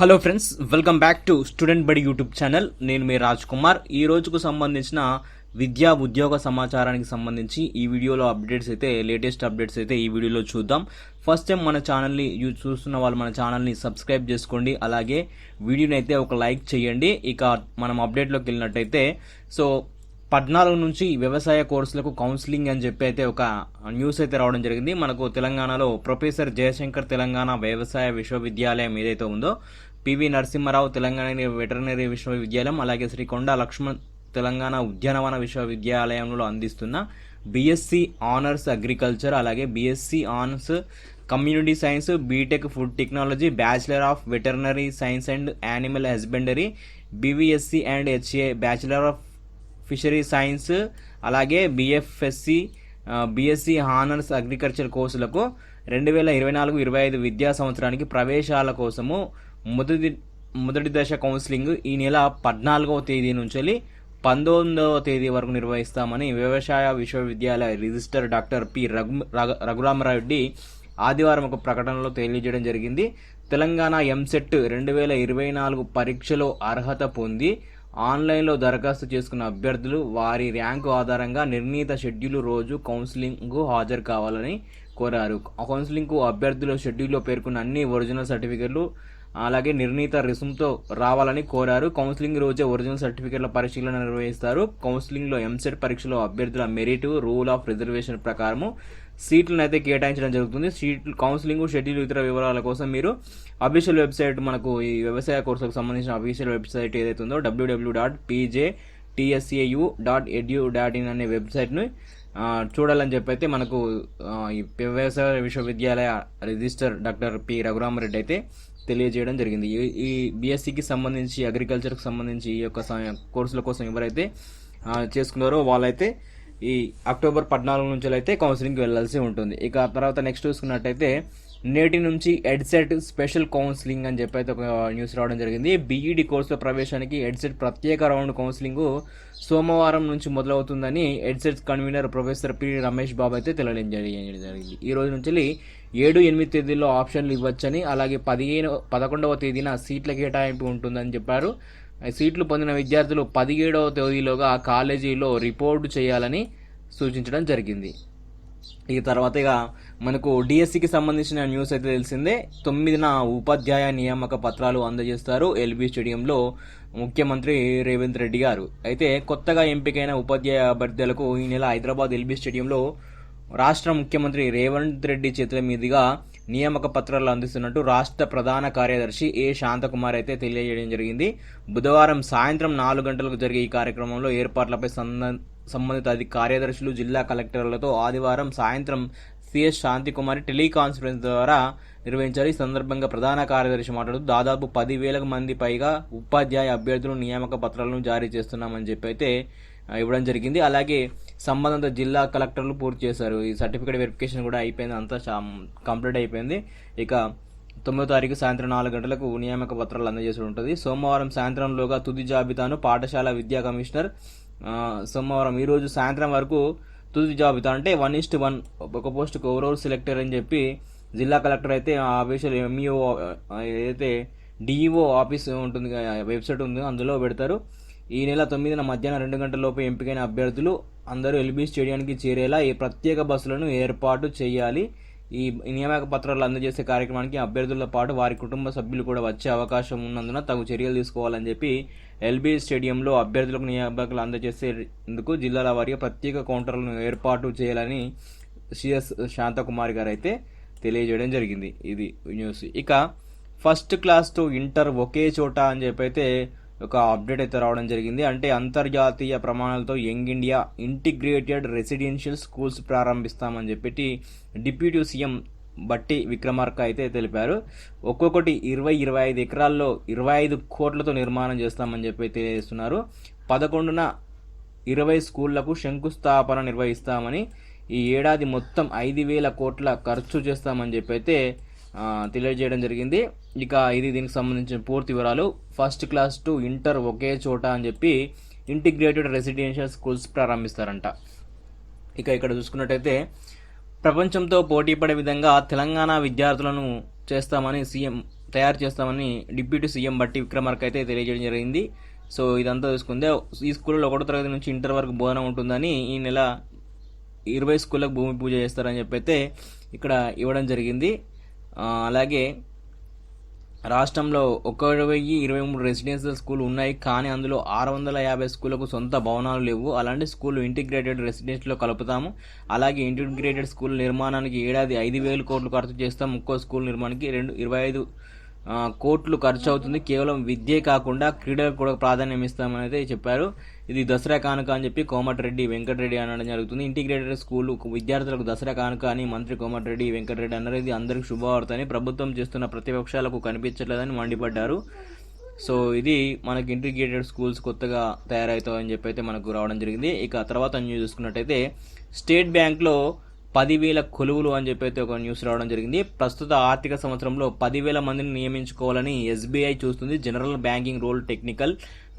Hello friends welcome back to student Badi YouTube channel నేను మీ రాజ్ కుమార్. ఈ రోజుకు సంబంధించిన విద్యా ఉద్యోగ సమాచారానికి సంబంధించి ఈ వీడియోలో అప్డేట్స్ అయితే లేటెస్ట్ అప్డేట్స్ అయితే ఈ వీడియోలో చూద్దాం. ఫస్ట్ టైం మన ఛానల్ని చూస్తున్న వాళ్ళు మన ఛానల్ని సబ్స్క్రైబ్ చేసుకోండి. అలాగే వీడియోని అయితే ఒక లైక్ చేయండి. ఇక మనం అప్డేట్లోకి వెళ్ళినట్టయితే సో పద్నాలుగు నుంచి వ్యవసాయ కోర్సులకు కౌన్సిలింగ్ అని చెప్పి అయితే ఒక న్యూస్ అయితే రావడం జరిగింది. మనకు తెలంగాణలో ప్రొఫెసర్ జయశంకర్ తెలంగాణ వ్యవసాయ విశ్వవిద్యాలయం ఏదైతే ఉందో పివి నరసింహారావు తెలంగాణ వెటర్నరీ విశ్వవిద్యాలయం అలాగే శ్రీకొండ లక్ష్మణ్ తెలంగాణ ఉద్యానవన విశ్వవిద్యాలయంలో అందిస్తున్న బీఎస్సీ ఆనర్స్ అగ్రికల్చర్ అలాగే BSc honours community science BTech food technology bachelor of veterinary science and animal husbandry BVSc and HA bachelor of fishery science అలాగే బిఎఫ్ఎస్సి బీఎస్సీ హానర్స్ అగ్రికల్చర్ కోర్సులకు రెండు వేల ఇరవై నాలుగు ఇరవై ఐదు విద్యా సంవత్సరానికి ప్రవేశాల కోసము మొదటి మొదటి దశ కౌన్సిలింగ్ ఈ నెల పద్నాలుగవ తేదీ నుంచి పంతొమ్మిదవ తేదీ వరకు నిర్వహిస్తామని వ్యవసాయ విశ్వవిద్యాలయ రిజిస్టర్ డాక్టర్ పి రఘు రఘ- రఘురామరెడ్డి ఆదివారం ఒక ప్రకటనలో తెలియజేయడం జరిగింది. తెలంగాణ ఎంసెట్ రెండు వేల ఇరవై నాలుగు పరీక్షలో అర్హత పొంది ఆన్లైన్లో దరఖాస్తు చేసుకున్న అభ్యర్థులు వారి ర్యాంకు ఆధారంగా నిర్ణీత షెడ్యూల్ రోజు కౌన్సిలింగ్కు హాజరు కావాలని కోరారు. కౌన్సిలింగ్కు అభ్యర్థుల షెడ్యూల్లో పేర్కొన్న అన్ని ఒరిజినల్ సర్టిఫికెట్లు అలాగే నిర్ణీత రుసుముతో రావాలని కోరారు. కౌన్సిలింగ్ రోజే ఒరిజినల్ సర్టిఫికెట్ల పరీక్షలు నిర్వహిస్తారు. కౌన్సిలింగ్లో ఎంసెట్ పరీక్షలో అభ్యర్థుల మెరిట్ రూల్ ఆఫ్ రిజర్వేషన్ ప్రకారము సీట్లను అయితే కేటాయించడం జరుగుతుంది. సీట్లు కౌన్సిలింగ్ షెడ్యూల్ ఇతర వివరాల కోసం మీరు అఫీషియల్ వెబ్సైట్ మనకు ఈ వ్యవసాయ కోర్సులకు సంబంధించిన అఫీషియల్ వెబ్సైట్ ఏదైతే ఉందో WW dot PJ TSAU dot edu dot in అనే వెబ్సైట్ను చూడాలని చెప్పి అయితే మనకు ఈ వ్యవసాయ విశ్వవిద్యాలయ రిజిస్టర్ డాక్టర్ పి రఘురామరెడ్డి అయితే తెలియజేయడం జరిగింది. ఈ- ఈ బీఎస్సీకి సంబంధించి అగ్రికల్చర్కి సంబంధించి ఈ యొక్క కోర్సుల కోసం ఎవరైతే చేసుకున్నారో వాళ్ళైతే ఈ అక్టోబర్ పద్నాలుగు నుంచి అయితే కౌన్సిలింగ్కి వెళ్ళాల్సి ఉంటుంది. ఇక తర్వాత నెక్స్ట్ చూసుకున్నట్టయితే నేటి నుంచి ఎడ్సెట్ స్పెషల్ కౌన్సిలింగ్ అని చెప్పి అయితే ఒక న్యూస్ రావడం జరిగింది. బీఈడి కోర్సుల ప్రవేశానికి ఎడ్సెట్ ప్రత్యేక రౌండ్ కౌన్సిలింగ్ సోమవారం నుంచి మొదలవుతుందని EdCET convener professor P Ramesh Babu అయితే తెలియజేయడం జరిగింది. ఈ రోజు నుంచి ఏడు ఎనిమిది తేదీల్లో ఆప్షన్లు ఇవ్వచ్చని అలాగే పదిహేను పదకొండవ తేదీన సీట్ల కేటాయింపు ఉంటుందని చెప్పారు. సీట్లు పొందిన విద్యార్థులు పదిహేడవ తేదీలోగా కాలేజీలో రిపోర్టు చేయాలని సూచించడం జరిగింది. ఈ తర్వాత ఇక మనకు డిఎస్సికి సంబంధించిన న్యూస్ అయితే తెలిసిందే. తొమ్మిదిన ఉపాధ్యాయ నియామక పత్రాలు అందజేస్తారు ఎల్బీ స్టేడియంలో ముఖ్యమంత్రి రేవంత్ రెడ్డి గారు. అయితే కొత్తగా ఎంపికైన ఉపాధ్యాయ అభ్యర్థులకు ఈ నెల హైదరాబాద్ ఎల్బీ స్టేడియంలో రాష్ట్ర ముఖ్యమంత్రి రేవంత్ రెడ్డి చేతుల మీదుగా నియామక పత్రాలు అందిస్తున్నట్టు రాష్ట్ర ప్రధాన కార్యదర్శి ఏ శాంతకుమార్ అయితే తెలియజేయడం జరిగింది. బుధవారం సాయంత్రం నాలుగు గంటలకు జరిగే ఈ కార్యక్రమంలో ఏర్పాట్లపై సంబంధ సంబంధిత అధిక కార్యదర్శులు జిల్లా కలెక్టర్లతో ఆదివారం సాయంత్రం సిఎస్ శాంతికుమారి టెలికాన్ఫరెన్స్ ద్వారా నిర్వహించారు. ఈ సందర్భంగా ప్రధాన కార్యదర్శి మాట్లాడుతూ దాదాపు పదివేలకు మంది పైగా ఉపాధ్యాయ అభ్యర్థులు నియామక పత్రాలను జారీ చేస్తున్నామని చెప్పి అయితే ఇవ్వడం జరిగింది. అలాగే సంబంధిత జిల్లా కలెక్టర్లు పూర్తి చేశారు. ఈ సర్టిఫికేట్ వెరిఫికేషన్ కూడా అయిపోయింది. అంతా కంప్లీట్ అయిపోయింది. ఇక తొమ్మిదో తారీఖు సాయంత్రం నాలుగు గంటలకు నియామక పత్రాలు అందజేసి ఉంటుంది. సోమవారం సాయంత్రంలోగా తుది జాబితాను పాఠశాల విద్యా కమిషనర్ సోమవారం ఈరోజు సాయంత్రం వరకు తుది జాబితా అంటే వన్ ఈస్ట్ వన్ ఒక పోస్ట్కి ఓవరాల్ సెలెక్టర్ అని చెప్పి జిల్లా కలెక్టర్ అయితే ఆ ఆఫీషియల్ ఎంఈఓ ఏదైతే డిఈఓ ఆఫీస్ ఉంటుంది వెబ్సైట్ ఉంది అందులో పెడతారు. ఈ నెల తొమ్మిదిన మధ్యాహ్నం రెండు గంటల లోపు ఎంపికైన అభ్యర్థులు అందరూ ఎల్బీ స్టేడియానికి చేరేలా ఈ ప్రత్యేక బస్సులను ఏర్పాటు చేయాలి. ఈ నియామక పత్రాలు అందజేసే కార్యక్రమానికి అభ్యర్థులతో పాటు వారి కుటుంబ సభ్యులు కూడా వచ్చే అవకాశం ఉన్నందున తగు చర్యలు తీసుకోవాలని చెప్పి ఎల్బీ స్టేడియంలో అభ్యర్థులకు నియామకాలు అందజేసేందుకు జిల్లాల వారీగా ప్రత్యేక కౌంటర్లను ఏర్పాటు చేయాలని సిఎస్ శాంతకుమార్ గారు అయితే తెలియజేయడం జరిగింది. ఇది న్యూస్. ఇక ఫస్ట్ క్లాస్ టు ఇంటర్ ఒకే చోట అని చెప్పి అయితే ఒక అప్డేట్ అయితే రావడం జరిగింది. అంటే అంతర్జాతీయ ప్రమాణాలతో young India integrated residential schools ప్రారంభిస్తామని చెప్పి డిప్యూటీ సీఎం బట్టి విక్రమార్క అయితే తెలిపారు. ఒక్కొక్కటి ఇరవై ఇరవై ఐదు ఎకరాల్లో ఇరవై ఐదు కోట్లతో నిర్మాణం చేస్తామని చెప్పి తెలియజేస్తున్నారు. పదకొండున ఇరవై స్కూళ్ళకు శంకుస్థాపన నిర్వహిస్తామని ఈ ఏడాది మొత్తం ఐదు వేల కోట్ల ఖర్చు చేస్తామని చెప్పి అయితే తెలియజేయడం జరిగింది. ఇక ఇది దీనికి సంబంధించిన పూర్తి వివరాలు. ఫస్ట్ క్లాస్ టు ఇంటర్ ఒకే చోట అని చెప్పి ఇంటిగ్రేటెడ్ రెసిడెన్షియల్ స్కూల్స్ ప్రారంభిస్తారంట. ఇక ఇక్కడ చూసుకున్నట్టయితే ప్రపంచంతో పోటీ పడే విధంగా తెలంగాణ విద్యార్థులను చేస్తామని సీఎం తయారు చేస్తామని డిప్యూటీ సీఎం బట్టి విక్రమార్క అయితే తెలియజేయడం జరిగింది. సో ఇదంతా చూసుకుందే ఈ స్కూల్లో ఒకటో తరగతి నుంచి ఇంటర్ వరకు బోధన ఉంటుందని ఈ నెల ఇరవై స్కూళ్ళకు భూమి పూజ చేస్తారని చెప్పి అయితే ఇక్కడ ఇవ్వడం జరిగింది. అలాగే రాష్ట్రంలో ఒక వెయ్యి ఇరవై మూడు రెసిడెన్షియల్ స్కూల్ ఉన్నాయి కానీ అందులో ఆరు వందల యాభై స్కూళ్ళకు సొంత భవనాలు లేవు. అలాంటి స్కూల్ ఇంటిగ్రేటెడ్ రెసిడెన్స్లో కలుపుతాము. అలాగే ఇంటిగ్రేటెడ్ స్కూల్ నిర్మాణానికి ఏడాది ఐదు వేలు కోట్లు ఖర్చు చేస్తాం. ఒక్కో స్కూల్ నిర్మాణానికి రెండు ఇరవై ఐదు కోట్లు ఖర్చు అవుతుంది. కేవలం విద్యే కాకుండా క్రీడలకు కూడా ప్రాధాన్యం ఇస్తామని అయితే చెప్పారు. ఇది దసరా కానుక అని చెప్పి కోమటిరెడ్డి వెంకటరెడ్డి అనడం జరుగుతుంది. ఇంటిగ్రేటెడ్ స్కూల్ విద్యార్థులకు దసరా కానుక అని మంత్రి కోమటిరెడ్డి వెంకటరెడ్డి అన్నారు. ఇది అందరికి శుభవార్త అని ప్రభుత్వం చేస్తున్న ప్రతిపక్షాలకు కనిపించట్లేదని మండిపడ్డారు. సో ఇది మనకి ఇంటిగ్రేటెడ్ స్కూల్స్ కొత్తగా తయారవుతాయని చెప్పి అయితే మనకు రావడం జరిగింది. ఇక తర్వాత న్యూస్ చూసుకున్నట్టయితే స్టేట్ బ్యాంక్లో పదివేల కొలువులు అని చెప్పి అయితే ఒక న్యూస్ రావడం జరిగింది. ప్రస్తుత ఆర్థిక సంవత్సరంలో పదివేల మందిని నియమించుకోవాలని ఎస్బీఐ చూస్తుంది. General banking role technical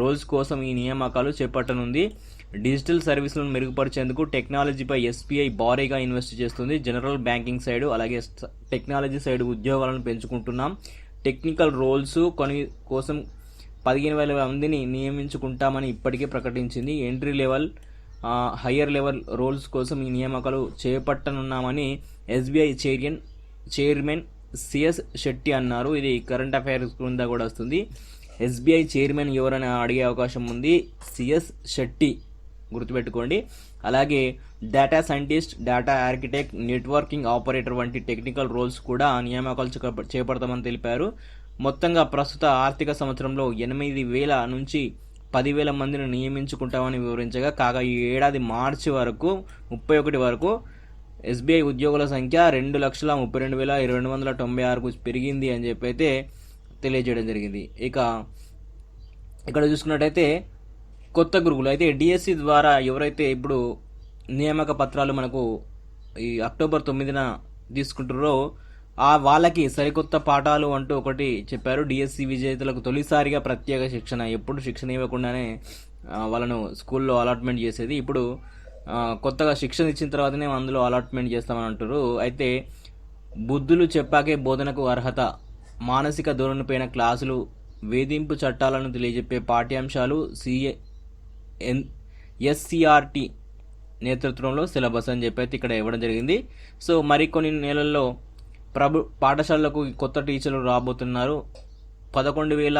roles కోసం ఈ నియామకాలు చేపట్టనుంది. డిజిటల్ సర్వీసులను మెరుగుపరిచేందుకు టెక్నాలజీపై ఎస్బీఐ భారీగా ఇన్వెస్ట్ చేస్తుంది. జనరల్ బ్యాంకింగ్ సైడ్ అలాగే టెక్నాలజీ సైడ్ ఉద్యోగాలను పెంచుకుంటున్నాం. టెక్నికల్ రోల్స్ కొని కోసం పదిహేను వేల మందిని నియమించుకుంటామని ఇప్పటికే ప్రకటించింది. Entry level higher level roles కోసం ఈ నియామకాలు చేపట్టనున్నామని SBI chairman chairman CS Shetty అన్నారు. ఇది కరెంట్ అఫైర్స్ క్రింద కూడా వస్తుంది. ఎస్బీఐ చైర్మన్ ఎవరని అడిగే అవకాశం ఉంది. సిఎస్ శెట్టి గుర్తుపెట్టుకోండి. అలాగే data scientist data architect networking operator వంటి టెక్నికల్ రోల్స్ కూడా నియామకాలు చేప- చేపడతామని తెలిపారు. మొత్తంగా ప్రస్తుత ఆర్థిక సంవత్సరంలో ఎనిమిది వేల నుంచి పదివేల మందిని నియమించుకుంటామని వివరించగా కాగా ఈ ఏడాది మార్చి వరకు ముప్పై ఒకటి వరకు ఎస్బీఐ ఉద్యోగుల సంఖ్య రెండు లక్షల ముప్పై రెండు వేల రెండు వందల తొంభై ఆరుకు పెరిగింది అని చెప్పి అయితే తెలియజేయడం జరిగింది. ఇక ఇక్కడ చూసుకున్నట్టయితే కొత్త గురుకులు అయితే డిఎస్సి ద్వారా ఎవరైతే ఇప్పుడు నియామక పత్రాలు మనకు ఈ అక్టోబర్ తొమ్మిదిన తీసుకుంటారో ఆ వాళ్ళకి సరికొత్త పాఠాలు అంటూ ఒకటి చెప్పారు. డిఎస్సి విజేతలకు తొలిసారిగా ప్రత్యేక శిక్షణ. ఎప్పుడు శిక్షణ ఇవ్వకుండానే వాళ్ళను స్కూల్లో అలాట్మెంట్ చేసేది. ఇప్పుడు కొత్తగా శిక్షణ ఇచ్చిన తర్వాతనే అందులో అలాట్మెంట్ చేస్తామని అంటారు అయితే బుద్ధులు చెప్పాకే బోధనకు అర్హత మానసిక ధోరణిపైన క్లాసులు వేధింపు చట్టాలను తెలియజెప్పే పాఠ్యాంశాలు సిఏ ఎన్ ఎస్సిఆర్టీ నేతృత్వంలో సిలబస్ అని చెప్పి అయితే ఇక్కడ ఇవ్వడం జరిగింది. సో మరికొన్ని నెలల్లో ప్రభు పాఠశాలలకు కొత్త టీచర్లు రాబోతున్నారు. పదకొండు వేల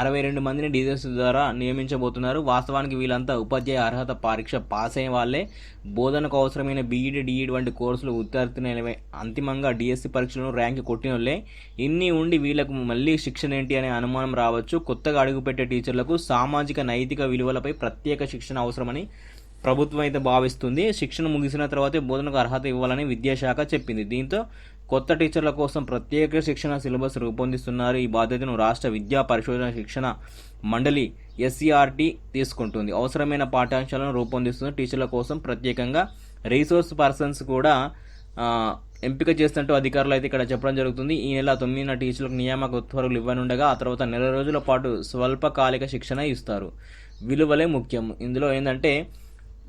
అరవై రెండు మందిని డీజెస్ ద్వారా నియమించబోతున్నారు. వాస్తవానికి వీళ్ళంతా ఉపాధ్యాయ అర్హత పరీక్ష పాస్ అయిన వాళ్ళే. బోధనకు అవసరమైన బీఈడి డిఈడి వంటి కోర్సులు ఉత్తీర్ణులైనవే అంతిమంగా డిఎస్సి పరీక్షలను ర్యాంక్ కొట్టిన వాళ్ళే ఇన్ని ఉండి వీళ్ళకు మళ్ళీ శిక్షణ ఏంటి అనే అనుమానం రావచ్చు. కొత్తగా అడుగుపెట్టే టీచర్లకు సామాజిక నైతిక విలువలపై ప్రత్యేక శిక్షణ అవసరమని ప్రభుత్వం అయితే భావిస్తుంది. శిక్షణ ముగిసిన తర్వాతే బోధనకు అర్హత ఇవ్వాలని విద్యాశాఖ చెప్పింది. దీంతో కొత్త టీచర్ల కోసం ప్రత్యేక శిక్షణ సిలబస్ రూపొందిస్తున్నారు. ఈ బాధ్యతను రాష్ట్ర విద్యా పరిశోధన శిక్షణ మండలి ఎస్సీఆర్టీ తీసుకుంటుంది. అవసరమైన పాఠ్యాంశాలను రూపొందిస్తుంది టీచర్ల కోసం ప్రత్యేకంగా రీసోర్స్ పర్సన్స్ కూడా ఎంపిక చేస్తున్నట్టు అధికారులు అయితే ఇక్కడ చెప్పడం జరుగుతుంది. ఈ నెల తొమ్మిదిన టీచర్లకు నియామక ఉత్తర్వులు ఇవ్వనుండగా ఆ తర్వాత నెల రోజుల పాటు స్వల్పకాలిక శిక్షణ ఇస్తారు. విలువలే ముఖ్యం. ఇందులో ఏంటంటే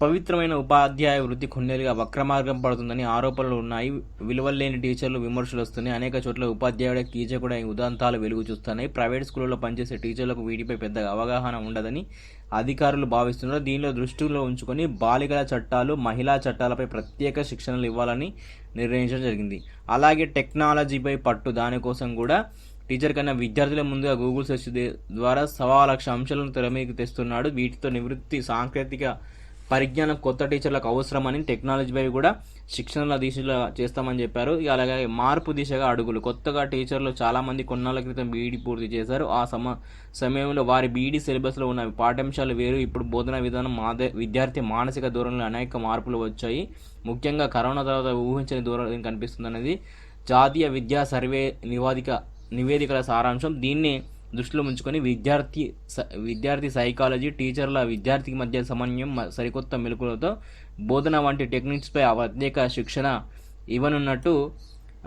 పవిత్రమైన ఉపాధ్యాయ వృత్తి కొన్నేలుగా వక్రమార్గం పడుతుందని ఆరోపణలు ఉన్నాయి. విలువలు లేని టీచర్లు విమర్శలు వస్తున్నాయి. అనేక చోట్ల ఉపాధ్యాయుడే టీచర్ కూడా ఈ ఉదాంతాలు వెలుగు చూస్తున్నాయి. ప్రైవేట్ స్కూళ్ళలో పనిచేసే టీచర్లకు వీటిపై పెద్దగా అవగాహన ఉండదని అధికారులు భావిస్తున్నారు. దీనిలో దృష్టిలో ఉంచుకొని బాలికల చట్టాలు మహిళా చట్టాలపై ప్రత్యేక శిక్షణలు ఇవ్వాలని నిర్ణయించడం జరిగింది. అలాగే టెక్నాలజీపై పట్టు దానికోసం కూడా టీచర్ కన్నా విద్యార్థుల ముందుగా గూగుల్ సెర్చ్ దే- ద్వారా సవా లక్ష అంశాలను తెర మీదకి తెస్తున్నాడు. వీటితో నివృత్తి సాంకేతిక పరిజ్ఞానం కొత్త టీచర్లకు అవసరమని టెక్నాలజీపై కూడా శిక్షణల దిశలో చేస్తామని చెప్పారు. అలాగే మార్పు దిశగా అడుగులు. కొత్తగా టీచర్లు చాలామంది కొన్నాళ్ళ క్రితం బీఈడి పూర్తి చేశారు. ఆ సమ సమయంలో వారి బీఈడి సిలబస్లో ఉన్న పాఠ్యాంశాలు వేరు. ఇప్పుడు బోధనా విధానం మాదే విద్యార్థి మానసిక దూరంలో అనేక మార్పులు వచ్చాయి. ముఖ్యంగా కరోనా తర్వాత ఊహించని దూరం కనిపిస్తుంది అనేది జాతీయ విద్యా సర్వే నివాదిక నివేదికల సారాంశం. దీన్ని దృష్టిలో ఉంచుకొని విద్యార్థి విద్యార్థి సైకాలజీ టీచర్ల విద్యార్థికి మధ్య సమన్వయం సరికొత్త మెలకులతో బోధన వంటి టెక్నిక్స్పై ప్రత్యేక శిక్షణ ఇవ్వనున్నట్టు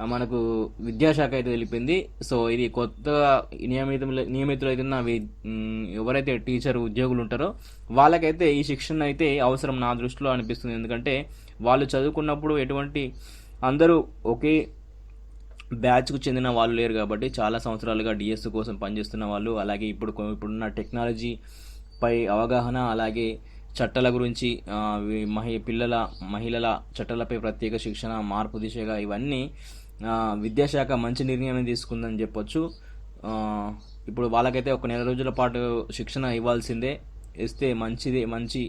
మనకు విద్యాశాఖ అయితే తెలిపింది. సో ఇది కొత్తగా నియమిత నియమితులు అవుతున్న వి- ఎవరైతే టీచర్ ఉద్యోగులు ఉంటారో వాళ్ళకైతే ఈ శిక్షణ అయితే అవసరం నా దృష్టిలో అనిపిస్తుంది. ఎందుకంటే వాళ్ళు చదువుకున్నప్పుడు ఎటువంటి అందరూ ఒకే బ్యాచ్కు చెందిన వాళ్ళు లేరు కాబట్టి చాలా సంవత్సరాలుగా డిఎస్ కోసం పనిచేస్తున్న వాళ్ళు అలాగే ఇప్పుడు ఇప్పుడున్న టెక్నాలజీ పై అవగాహన అలాగే చట్టాల గురించి మహి పిల్లల మహిళల చట్టాలపై ప్రత్యేక శిక్షణ మార్పు దిశగా ఇవన్నీ విద్యాశాఖ మంచి నిర్ణయం తీసుకుందని చెప్పొచ్చు. ఇప్పుడు వాళ్ళకైతే ఒక నెల రోజుల పాటు శిక్షణ ఇవ్వాల్సిందే. ఇస్తే మంచిది మంచి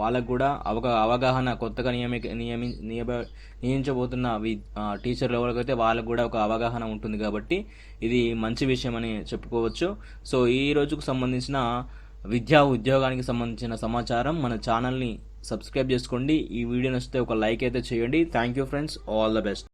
వాళ్ళకు కూడా అవగా అవగాహన కొత్తగా నియమి నియమి నియమ నియమించబోతున్న వి టీచర్లు ఎవరికైతే వాళ్ళకు కూడా ఒక అవగాహన ఉంటుంది కాబట్టి ఇది మంచి విషయం అని చెప్పుకోవచ్చు. సో ఈ రోజుకు సంబంధించిన విద్యా ఉద్యోగానికి సంబంధించిన సమాచారం మన ఛానల్ని సబ్స్క్రైబ్ చేసుకోండి. ఈ వీడియో నచ్చితే ఒక లైక్ అయితే చేయండి. Thank you friends. All the best.